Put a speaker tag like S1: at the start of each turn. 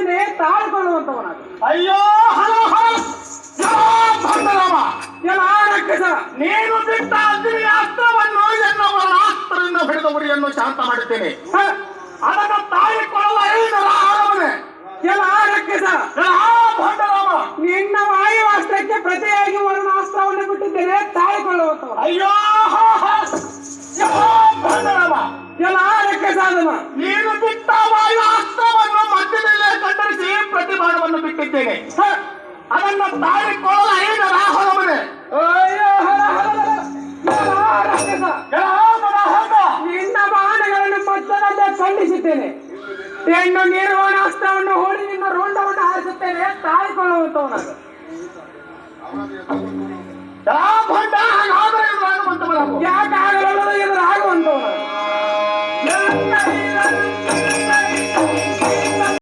S1: ಬಿಟ್ಟಿದ್ದೇನೆ ತಾಳ್ಕೊಳ್ಳುವಂತವನಾಗ
S2: ಅಯ್ಯೋ hello hello. ಭಂಡರಾಮ
S1: ಎಲ್ಲ ರಕ್ಕಸ
S2: ನೀನು ಬಿಟ್ಟ ಅಗ್ನಿ ಅಸ್ತ್ರವನ್ನು ಎನ್ನುವ ಅಸ್ತ್ರದಿಂದ ಹಿಡಿದ ಗುರಿಯನ್ನು ಶಾಂತ ಮಾಡುತ್ತೇನೆ. ಅದನ್ನು ತಾಳಿಕೊಳ್ಳಲ್ಲ ಐದರ ಆಳವನೆ
S1: ಎಲ್ಲ ರಕ್ಕಸ
S2: ಭಂಡರಾಮ
S1: ನಿನ್ನ ವಾಯುವಾಸ್ತ್ರಕ್ಕೆ ಪ್ರತಿಯಾಗಿ ವರ್ಣಾಸ್ತ್ರವನ್ನು ಬಿಟ್ಟಿದ್ದೇನೆ ತಾಳಿಕೊಳ್ಳುವಂತವ
S2: ಅಯ್ಯೋ ಭಂಡರಾಮ
S1: ಎಲ್ಲ ರಕ್ಕಸಾದನ
S2: ನೀನು ಬಿಟ್ಟ ಬಿಟ್ಟಿದ್ದೇನೆ. ಅದನ್ನು ತಾಳಿಕೊಳ್ಳುವ
S1: ಕೋಲ. ಎಲ್ಲ ರಕ್ಕಸ ನಿನ್ನ ಬಾಣಗಳನ್ನು ಮತ್ತದಲ್ಲೇ ಖಂಡಿಸುತ್ತೇನೆ. ಹೆಣ್ಣು ನಿರ್ವಾಣಾಸ್ತ್ರವನ್ನು ಹೋಳಿ ನಿನ್ನ ರುಂಡವನ್ನು ಹಾರಿಸುತ್ತೇನೆ ತಾಳಿಕೊಳ್ಳುವಂತವನಾಗ
S2: ಭಂಡ ಹಾಗಾದರೆ ಇವರು ಎಲ್ಲ